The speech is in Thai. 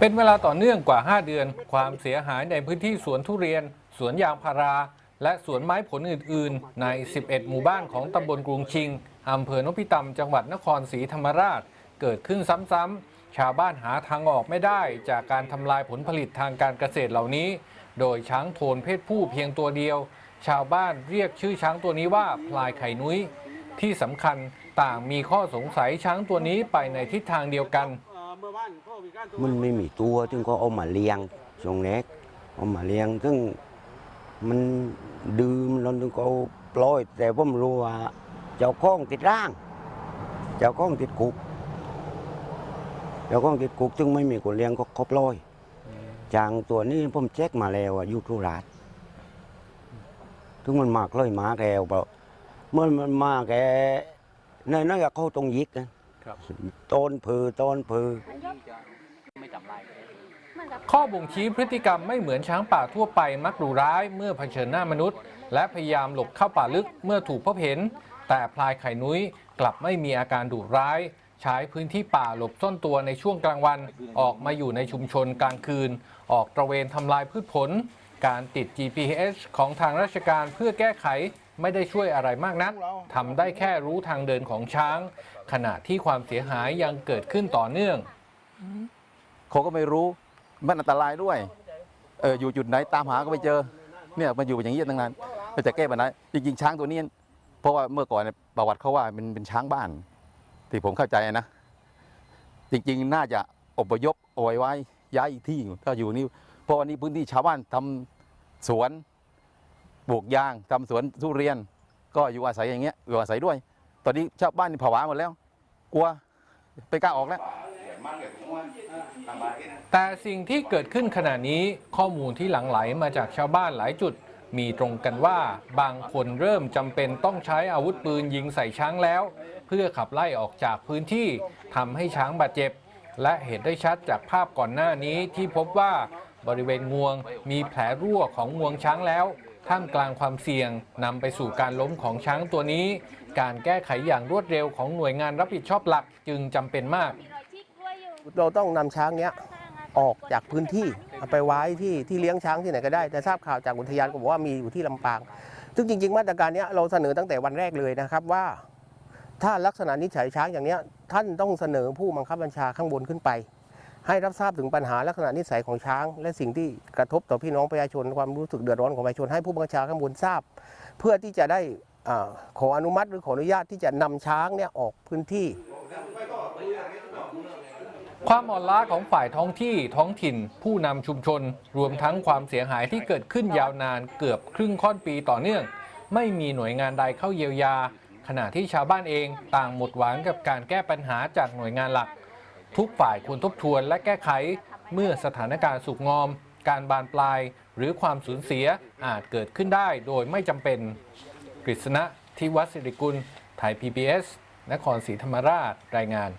เป็นเวลาต่อเนื่องกว่า 5 เดือน ความเสียหายในพื้นที่สวนทุเรียน สวนยางพารา และสวนไม้ผลอื่น ๆ ใน 11 หมู่บ้านของตำบลกรุงชิงอำเภอนพิตำจังหวัดนครศรีธรรมราช เกิดขึ้นซ้ำ ๆ ชาวบ้านหาทางออกไม่ได้ จากการทำลายผลผลิตทางการเกษตรเหล่านี้ โดยช้างโทนเพศผู้เพียงตัวเดียว ชาวบ้านเรียกชื่อช้างตัวนี้ว่าพลายไข่นุ้ย ที่สำคัญต่างมีข้อสงสัยช้างตัวนี้ไปในทิศทางเดียวกัน มันไม่มีตัวถึงก็เอามาเลี้ยงช่วงแรกเอามาเลี้ยงซึ่งมันดื่มแล้วถึงก็เอาปล่อย แต่ผมรู้ว่าเจ้าข้องติดร่าง เจ้าข้องติดคุกเจ้าข้องติดคุกซึ่งไม่มีคนเลี้ยงก็เขาปล่อยจางตัวนี้ผมเช็คมาแล้วอยู่ทุราชถึงมันมากเลยหมาแกวเปล่าเมื่อมันมาแกในนั้นก็เขาตรงยิกนะ ครับต้นพือต้นพือข้อบ่งชี้พฤติกรรมไม่เหมือนช้างป่าทั่วไปมักดุร้ายเมื่อเผชิญหน้ามนุษย์ และพยายามหลบเข้าป่าลึกเมื่อถูกพบเห็น แต่พลายไข่นุ้ยกลับไม่มีอาการดุร้าย ใช้พื้นที่ป่าหลบซ่อนตัวในช่วงกลางวัน ออกมาอยู่ในชุมชนกลางคืน ออกตระเวนทำลายพืชผล การติด GPS ของทางราชการเพื่อแก้ไข ไม่ได้ช่วยอะไรมากนักทำได้แค่รู้ทางเดินของช้าง ขณะที่ความเสียหายยังเกิดขึ้นต่อเนื่อง เขาก็ไม่รู้มันอันตรายด้วยเอออยู่จุดไหนตามหาก็ไม่เจอเนี่ยมันอยู่อย่างนี้ตั้งนานเราจะแก้ปัญหาจริงๆช้างตัวนี้ เพราะว่าเมื่อก่อนเนี่ยประวัติเขาว่ามันเป็นช้างบ้าน ที่ผมเข้าใจนะ จริงๆน่าจะอพยพเอาไว้ไว้ย้ายอีกที่ถ้าอยู่นี่เพราะวันนี้พื้นที่ชาวบ้านทำสวน ปลูกยางทำสวนทุเรียน ก็อยู่อาศัยอย่างเงี้ยอยู่อาศัยด้วย ตอนนี้ชาวบ้านผวาหมดแล้ว กลัวไปกล้าออกแล้ว แต่สิ่งที่เกิดขึ้นขณะนี้ข้อมูลที่หลั่งไหลมาจากชาวบ้านหลายจุด มีตรงกันว่าบางคนเริ่มจำเป็นต้องใช้อาวุธปืนยิงใส่ช้างแล้ว เพื่อขับไล่ออกจากพื้นที่ทำให้ช้างบาดเจ็บ และเห็นได้ชัดจากภาพก่อนหน้านี้ที่พบว่าบริเวณงวงมีแผลรั่วของงวงช้างแล้ว ท่ามกลางความเสี่ยงนำไปสู่การล้มของช้างตัวนี้ การแก้ไขอย่างรวดเร็วของหน่วยงานรับผิดชอบหลักจึงจำเป็นมาก เราต้องนำช้างเนี้ยออกจากพื้นที่เอาไปไว้ที่ที่เลี้ยงช้างที่ไหนก็ได้ แต่ทราบข่าวจากอุทยานก็บอกว่ามีอยู่ที่ลำปาง ซึ่งจริง ๆ มาตรการนี้เราเสนอตั้งแต่วันแรกเลยนะครับว่า ถ้าลักษณะนิสัยช้างอย่างนี้ท่านต้องเสนอผู้บังคับบัญชาข้างบนขึ้นไป ให้รับทราบถึงปัญหาลักษณะนิสัยของช้าง และสิ่งที่กระทบต่อพี่น้องประชาชนความรู้สึกเดือดร้อนของประชาชนให้ผู้บังคับบัญชาข้างบนทราบ เพื่อที่จะได้อขออนุมัติหรือขออนุญาตที่จะนำช้างเนี่ยออกพื้นที่ ความอ่อนล้าของฝ่ายท้องที่ท้องถิ่น ผู้นำชุมชน รวมทั้งความเสียหายที่เกิดขึ้นยาวนานเกือบครึ่งค่อนปีต่อเนื่อง ไม่มีหน่วยงานใดเข้าเยียวยา ขณะที่ชาวบ้านเองต่างหมดหวังกับการแก้ปัญหาจากหน่วยงานหลัก ทุกฝ่ายควรทบทวนและแก้ไข เมื่อสถานการณ์สุกงอม การบานปลาย หรือความสูญเสียอาจเกิดขึ้นได้โดยไม่จำเป็นกฤษณะทิวัสิริกุลไทย PBS นครศรีธรรมราชรายงาน